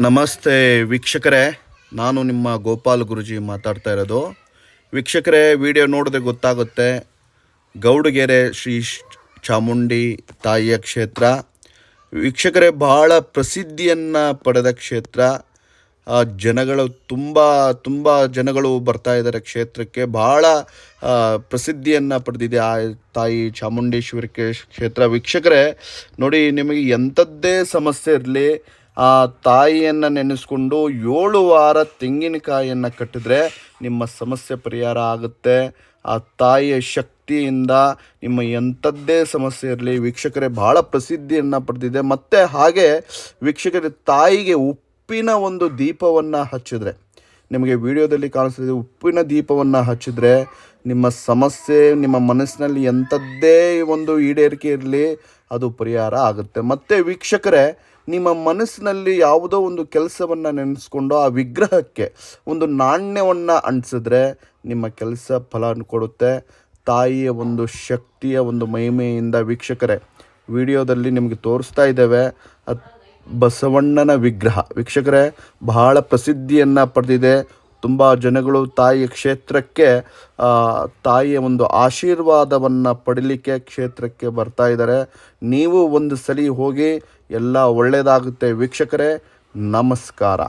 ನಮಸ್ತೆ ವೀಕ್ಷಕರೇ. ನಾನು ನಿಮ್ಮ ಗೋಪಾಲ್ ಗುರುಜಿ ಮಾತಾಡ್ತಾ ಇರೋದು. ವೀಕ್ಷಕರೇ, ವಿಡಿಯೋ ನೋಡಿದ್ರೆ ಗೊತ್ತಾಗುತ್ತೆ. ಗೌಡಗೆರೆ ಶ್ರೀ ಚಾಮುಂಡಿ ತಾಯಿಯ ಕ್ಷೇತ್ರ. ವೀಕ್ಷಕರೇ, ಬಹಳ ಪ್ರಸಿದ್ಧಿಯನ್ನು ಪಡೆದ ಕ್ಷೇತ್ರ. ಜನಗಳು ತುಂಬ ತುಂಬ ಜನಗಳು ಬರ್ತಾ ಇದ್ದಾರೆ ಕ್ಷೇತ್ರಕ್ಕೆ. ಬಹಳ ಪ್ರಸಿದ್ಧಿಯನ್ನು ಪಡೆದಿದೆ ಆ ತಾಯಿ ಚಾಮುಂಡೇಶ್ವರಕ್ಕೆ ಕ್ಷೇತ್ರ. ವೀಕ್ಷಕರೇ, ನೋಡಿ, ನಿಮಗೆ ಎಂಥದ್ದೇ ಸಮಸ್ಯೆ ಇರಲಿ ಆ ತಾಯಿಯನ್ನು ನೆನೆಸ್ಕೊಂಡು ಏಳು ವಾರ ತೆಂಗಿನಕಾಯಿಯನ್ನು ಕಟ್ಟಿದ್ರೆ ನಿಮ್ಮ ಸಮಸ್ಯೆ ಪರಿಹಾರ ಆಗುತ್ತೆ. ಆ ತಾಯಿಯ ಶಕ್ತಿಯಿಂದ ನಿಮ್ಮ ಎಂಥದ್ದೇ ಸಮಸ್ಯೆ ಇರಲಿ, ವೀಕ್ಷಕರೇ ಭಾಳ ಪ್ರಸಿದ್ಧಿಯನ್ನು ಪಡೆದಿದೆ. ಮತ್ತು ಹಾಗೆ ವೀಕ್ಷಕರ ತಾಯಿಗೆ ಉಪ್ಪಿನ ಒಂದು ದೀಪವನ್ನು ಹಚ್ಚಿದ್ರೆ, ನಿಮಗೆ ವಿಡಿಯೋದಲ್ಲಿ ಕಾಣಿಸ್ತಿದೆ ಉಪ್ಪಿನ ದೀಪವನ್ನು ಹಚ್ಚಿದರೆ ನಿಮ್ಮ ಸಮಸ್ಯೆ, ನಿಮ್ಮ ಮನಸ್ಸಿನಲ್ಲಿ ಎಂಥದ್ದೇ ಒಂದು ಈಡೇರಿಕೆ ಇರಲಿ, ಅದು ಪರಿಹಾರ ಆಗುತ್ತೆ. ಮತ್ತು ವೀಕ್ಷಕರೇ ನಿಮ್ಮ ಮನಸ್ಸಿನಲ್ಲಿ ಯಾವುದೋ ಒಂದು ಕೆಲಸವನ್ನು ನೆನೆಸ್ಕೊಂಡು ಆ ವಿಗ್ರಹಕ್ಕೆ ಒಂದು ನಾಣ್ಯವನ್ನು ಅಂಟಿಸಿದ್ರೆ ನಿಮ್ಮ ಕೆಲಸ ಫಲ ಕೊಡುತ್ತೆ. ತಾಯಿಯ ಒಂದು ಶಕ್ತಿಯ ಒಂದು ಮಹಿಮೆಯಿಂದ ವೀಕ್ಷಕರೇ, ವಿಡಿಯೋದಲ್ಲಿ ನಿಮಗೆ ತೋರಿಸ್ತಾ ಇದ್ದೇವೆ ಬಸವಣ್ಣನ ವಿಗ್ರಹ. ವೀಕ್ಷಕರೇ, ಬಹಳ ಪ್ರಸಿದ್ಧಿಯನ್ನು ಪಡೆದಿದೆ. ತುಂಬ ಜನಗಳು ತಾಯಿಯ ಕ್ಷೇತ್ರಕ್ಕೆ ತಾಯಿಯ ಒಂದು ಆಶೀರ್ವಾದವನ್ನು ಪಡೀಲಿಕ್ಕೆ ಕ್ಷೇತ್ರಕ್ಕೆ ಬರ್ತಾ ಇದ್ದಾರೆ. ನೀವು ಒಂದು ಸಲ ಹೋಗಿ, ಎಲ್ಲ ಒಳ್ಳೆಯದಾಗುತ್ತೆ ವೀಕ್ಷಕರೇ, ನಮಸ್ಕಾರ.